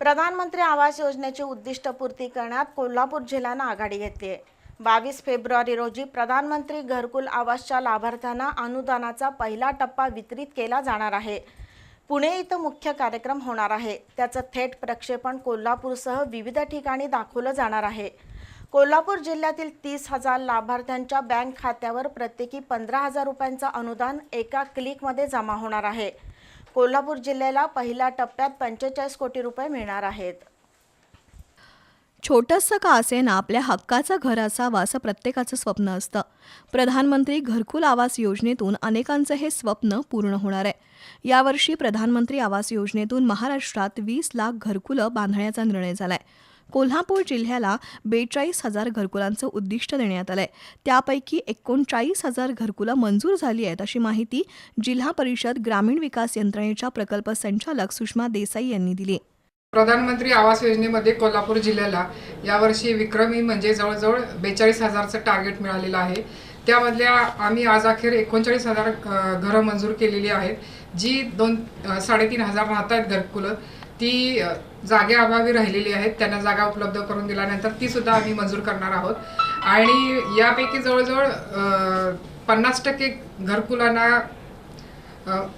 प्रधानमंत्री आवास योजनेची उद्दिष्टपूर्ती करण्यात कोल्हापूर जिल्ह्यानं आघाडी घेतली आहे. बावीस फेब्रुवारी रोजी प्रधानमंत्री घरकुल आवासच्या लाभार्थ्यांना अनुदानाचा पहिला टप्पा वितरित केला जाणार आहे. पुणे इथं मुख्य कार्यक्रम होणार आहे. त्याचं थेट प्रक्षेपण कोल्हापूरसह विविध ठिकाणी दाखवलं जाणार आहे. कोल्हापूर जिल्ह्यातील तीस हजार लाभार्थ्यांच्या बँक खात्यावर प्रत्येकी पंधरा हजार रुपयांचं अनुदान एका क्लिकमध्ये जमा होणार आहे. कोल्हापूर जिल्ह्याला पहिल्या टप्प्यात पंचेचाळीस कोटी रुपये मिळणार आहेत. छोटंसं का असेना आपल्या हक्काचं घर असावं असं प्रत्येकाचं स्वप्न असतं. प्रधानमंत्री घरकुल आवास योजनेतून अनेकांचं हे स्वप्न पूर्ण होणार आहे. यावर्षी प्रधानमंत्री आवास योजनेतून महाराष्ट्रात वीस लाख घरकुलं बांधण्याचा निर्णय झालाय. कोल्हापूर जिल्ह्याला बेचाळीस हजार घरकुलांचं उद्दिष्ट देण्यात आलंय. त्यापैकी एकोणचाळीस हजार घरकुलं मंजूर झाली आहेत अशी माहिती जिल्हा परिषद ग्रामीण विकास यंत्रणेच्या प्रकल्प संचालक सुषमा देसाई यांनी दिली. प्रधानमंत्री आवास योजनेमध्ये कोल्हापूर जिल्ह्याला यावर्षी विक्रमी म्हणजे जवळजवळ बेचाळीस हजारचं टार्गेट मिळालेलं आहे. त्यामधल्या आम्ही आज अखेर एकोणचाळीस हजार घरं मंजूर केलेली आहेत जी दोन साडेतीन हजार राहत आहेत घरकुलं. ती जागेअभावी राहिलेली आहेत. त्यांना जागा उपलब्ध करून दिल्यानंतर ती सुद्धा आम्ही मंजूर करणार आहोत. आणि यापैकी जवळजवळ पन्नास टक्के घरकुलांना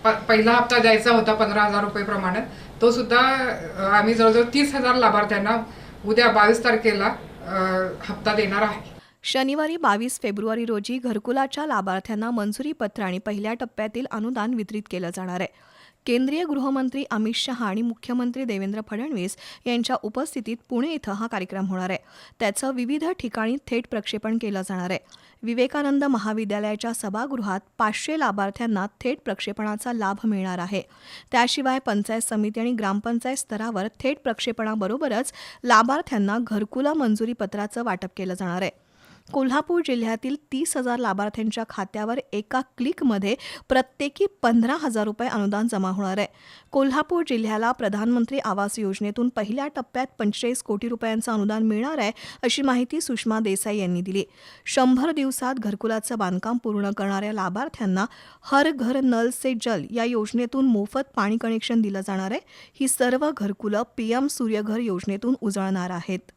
प- पहिला हप्ता द्यायचा होता पंधरा हजार रुपये प्रमाणे. तो सुद्धा आम्ही जवळजवळ तीस हजार लाभार्थ्यांना उद्या बावीस तारखेला हप्ता देणार आहे. शनिवारी बावीस फेब्रुवारी रोजी घरकुलाच्या लाभार्थ्यांना मंजुरी पत्र आणि पहिल्या टप्प्यातील अनुदान वितरित केलं जाणार आहे. केंद्रीय गृहमंत्री अमित शहा आणि मुख्यमंत्री देवेंद्र फडणवीस यांच्या उपस्थितीत पुणे इथं हा कार्यक्रम होणार आहे. त्याचं विविध ठिकाणी थेट प्रक्षेपण केलं जाणार आहे. विवेकानंद महाविद्यालयाच्या सभागृहात पाचशे लाभार्थ्यांना थेट प्रक्षेपणाचा लाभ मिळणार आहे. त्याशिवाय पंचायत समिती आणि ग्रामपंचायत स्तरावर थेट प्रक्षेपणाबरोबरच लाभार्थ्यांना घरकुला मंजुरी पत्राचं वाटप केलं जाणार आहे. कोल्हापूर जिल्ह्यातील तीस हजार लाभार्थ्यांच्या खात्यावर एका क्लिकमध्ये प्रत्येकी पंधरा हजार रुपये अनुदान जमा होणार आहे. कोल्हापूर जिल्ह्याला प्रधानमंत्री आवास योजनेतून पहिल्या टप्प्यात पंचेचाळीस कोटी रुपयांचं अनुदान मिळणार आहे अशी माहिती सुषमा देसाई यांनी दिली. शंभर दिवसात घरकुलाचं बांधकाम पूर्ण करणाऱ्या लाभार्थ्यांना हर घर नल से जल या योजनेतून मोफत पाणी कनेक्शन दिलं जाणार आहे. ही सर्व घरकुलं पीएम सूर्यघर योजनेतून उजळणार आहेत.